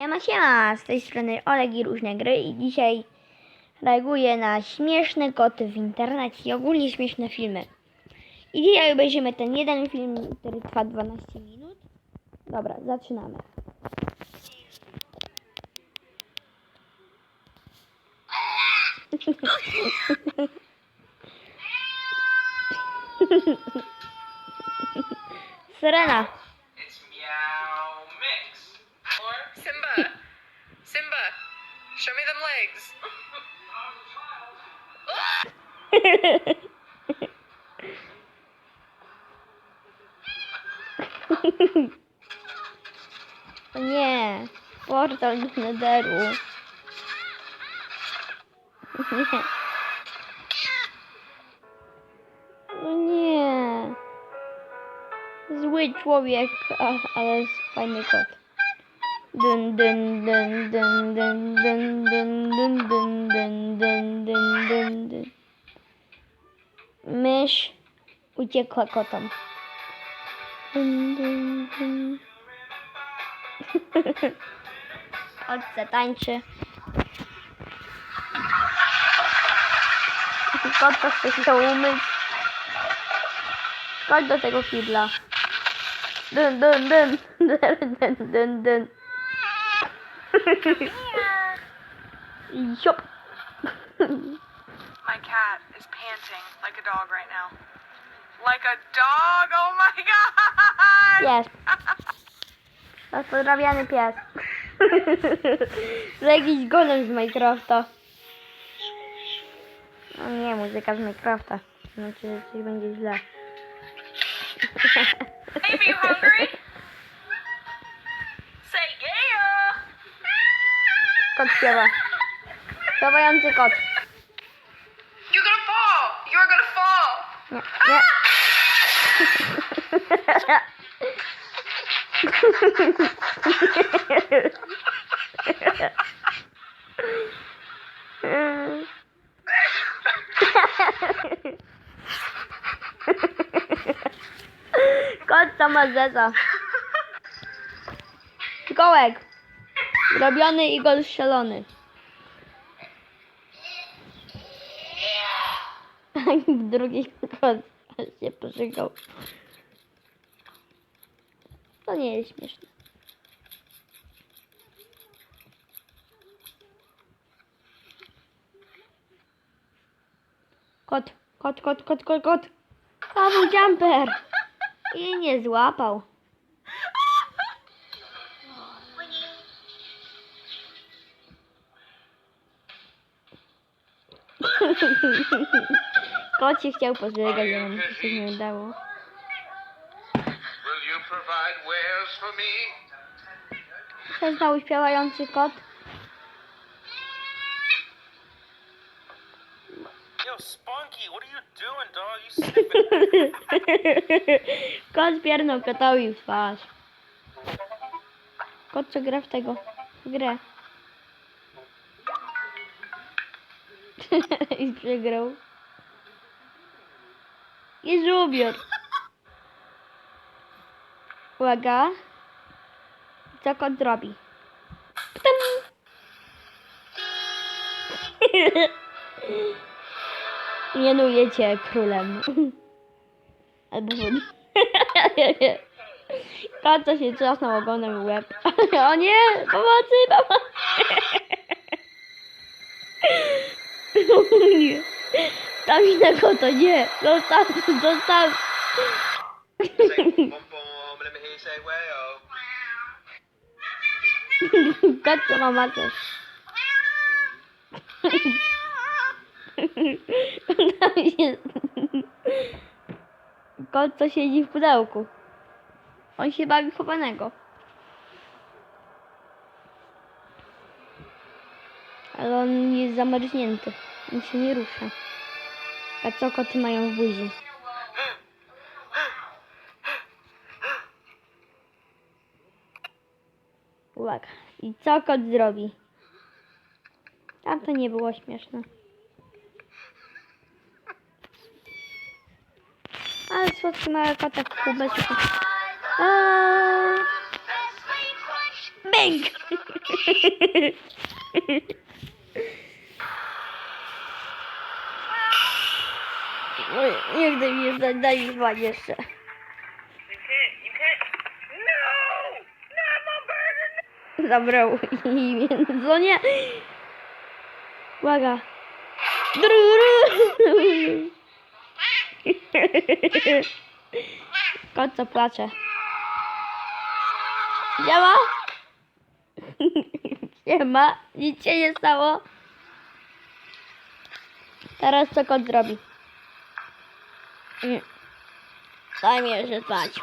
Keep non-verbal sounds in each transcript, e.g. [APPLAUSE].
Siema, siema, z tej strony Oleg i różne gry i dzisiaj reaguję na śmieszne koty w internecie i ogólnie śmieszne filmy. I dzisiaj obejrzymy ten jeden film, który trwa 12 minut. Dobra, zaczynamy. [LAUGHS] Syrena. Simba, show me them legs. Nie, portal. Nie. No nie. Zły człowiek, a, ale fajny kot. Dun dun dun dun dun dun dun dun dun dun dun dun dun dun. Mysz uciekła kotom. Dun dun dun. Chodźce tańczy. Kot to chce się umyć. Chodź do tego kibla. Dun dun dun dun dun dun dun. [LAUGHS] Yup. My cat is panting like a dog right now. Like a dog? Oh my god! Jest. Rozpodrabiany pies. To jakiś golem z Minecrafta. No nie, muzyka z Minecrafta. Znaczy, że coś będzie źle. Baby, you hungry? [LAUGHS] Kot śpiewa. Śpiewający kot. You're gonna fall! You're gonna fall! Nie, nie. Kot sama zeza. Kołek. Robiony i gol strzelony. Drugi kot się pożygał. To nie jest śmieszne. Kot, kot, kot, kot, kot, kot. Był jumper. I nie złapał. [LAUGHS] Kot się chciał pozbiegać, ale mu się nie udało. Przestał śpiewający kot. [LAUGHS] Kot piernął kotowi w twarz. Kot co gra w tego? W grę. [LAUGHS] I przegrał. I żubior. Uwaga. Co kot zrobi? Ptam. [LAUGHS] Mianuję cię królem. [LAUGHS] Albo wód. Się trzasnął ogonem w łeb. O nie! Pomocy! Pomocy! O [LAUGHS] nie! Tam innego to nie! Zostaw! Zostaw! Kaca ma matę. Tam się... Kot co siedzi w pudełku. On się bawi chowanego. Ale on jest zamarznięty. On się nie rusza. A co koty mają w buzi? Uwaga. I co kot zrobi? Tam to nie było śmieszne. Ale słodki mały kotek w kubeczku. Bęk! [LAUGHS] Oj, Niech daj mi jeszcze, daj mi spać jeszcze. You can't, you can't. No! Not my burger! Zabrał imię. Co nie? Uwaga. Kot co płacze. Działa? Nie ma. Nic się nie stało. Teraz co kot zrobi? Nie. Daj mi jeszcze spać.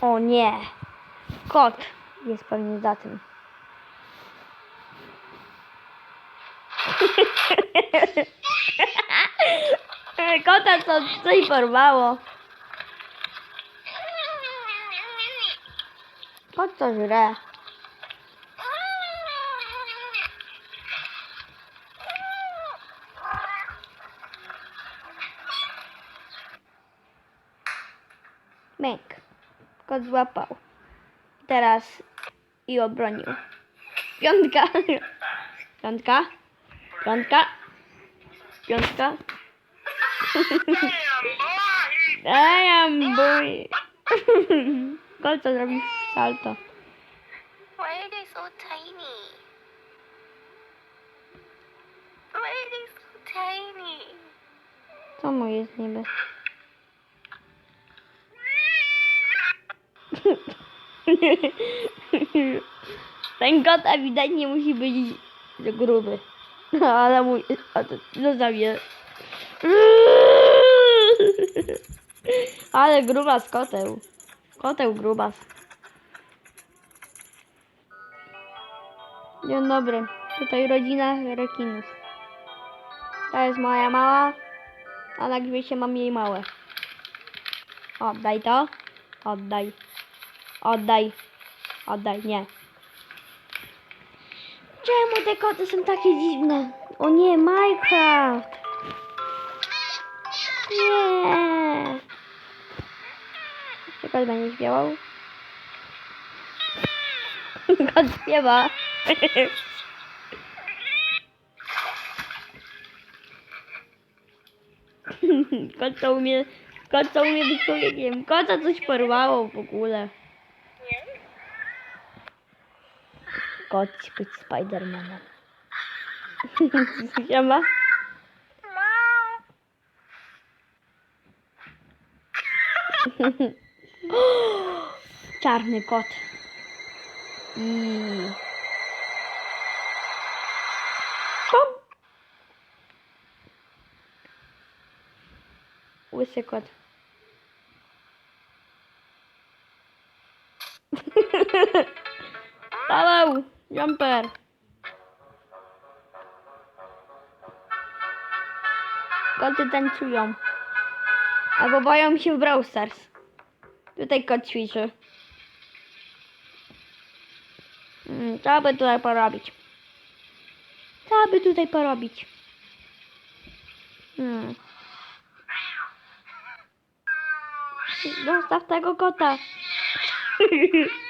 O nie. Kot jest pewnie za tym. Kota to coś porwało. Kot to żre. Mek. Kot złapał. Teraz i obronił. Piątka. Piątka. Piątka. Piątka. Damn, boy. Kot co zrobił salto. Why are they so tiny? Why are they so tiny? Co mu jest niby? Ten kot ewidentnie musi być gruby. No, ale mój... A to je. Ale grubas koteł. Koteł grubas. Dzień dobry. Tutaj rodzina rekinów. To jest moja mała. A na grzbiecie mam jej małe. Oddaj to. Oddaj. Oddaj. Oddaj, nie. Czemu te koty są takie dziwne? O nie, Minecraft! Nie! Czy kot będzie śpiewał? [LAUGHS] Kot śpiewa. [LAUGHS] Kot to umie, kot to umie być człowiekiem. Kota coś porwało w ogóle. Chce być Spidermanem. [LAUGHS] Siema. [LAUGHS] Czarny kot. Pom. Łysy kot. [LAUGHS] Paweł! Jumper! Koty tańcują. Albo boją się w Brawl Stars. Tutaj kot ćwiczy. Mm, co by tutaj porobić? Co by tutaj porobić? Hmm. Zostaw tego kota. [LAUGHS]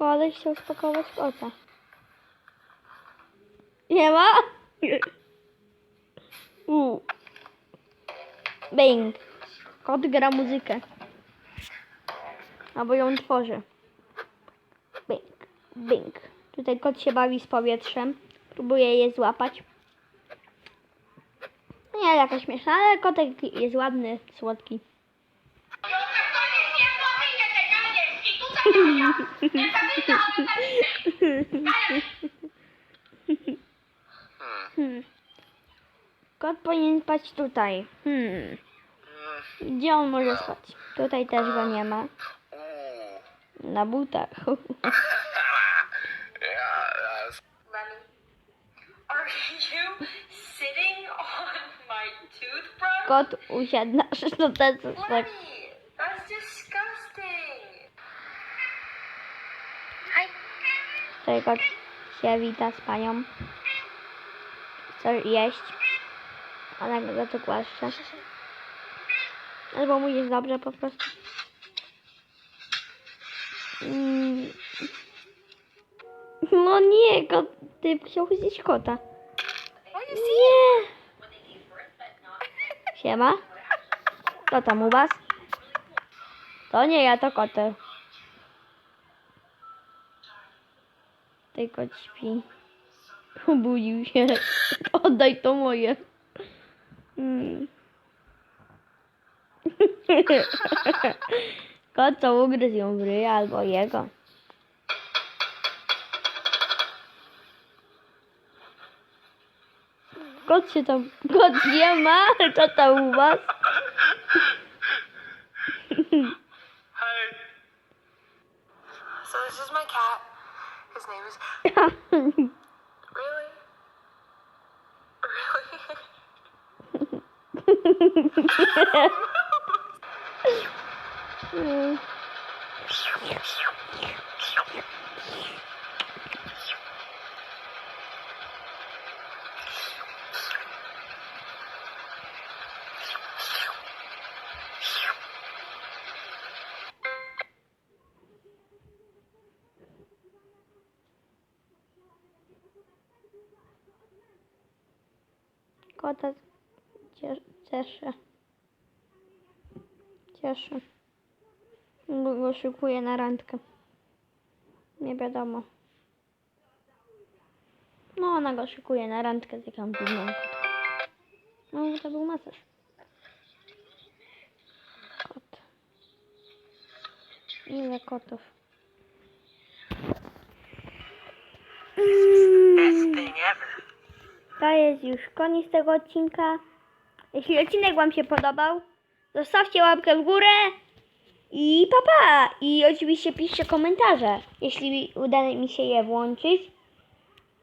Koleś chciał spakować kota. Nie ma? U. Bing. Kot gra muzykę. Albo ją tworzy. Bing. Bing. Tutaj kot się bawi z powietrzem. Próbuje je złapać. Nie, jakaś śmieszna, ale kotek jest ładny, słodki. Hmm. Kot powinien spać tutaj. Hmm. Gdzie on może spać? Tutaj też go nie ma. Na butach. Kot usiadł na szczoteczce. Lemmy, Tutaj kot się wita z panią. Chce jeść. Ona go to głaszcze. Albo mu jest dobrze po prostu. Mm. No nie, kot, ty chciał zjeść kota. Nie. Siema. Co tam u was? To nie ja, to koty. Tej kot śpi. Obudził się. [LAUGHS] Oddaj to moje. Mm. [LAUGHS] Kot co ugryzł ją w ryj albo jego. Kot się tam... Kot nie ma? [LAUGHS] Co tam u was? So this is my cat. His name is [LAUGHS] Really? Really? Mm. [LAUGHS] [LAUGHS] Kota cie- cieszę. Cieszę. Bo go szykuję na randkę. Nie wiadomo. No, ona go szykuje na randkę z jakąś kotką. No, to był masaż. Kot. Ile kotów? Ever. To jest już koniec tego odcinka. Jeśli odcinek Wam się podobał, zostawcie łapkę w górę i papa. I oczywiście piszcie komentarze, jeśli uda mi się je włączyć.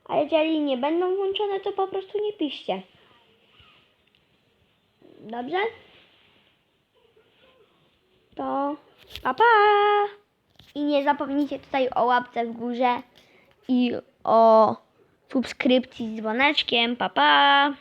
A jeżeli nie będą włączone, to po prostu nie piszcie. Dobrze? To papa. I nie zapomnijcie tutaj o łapce w górze i o subskrypcji z dzwoneczkiem. Pa, pa!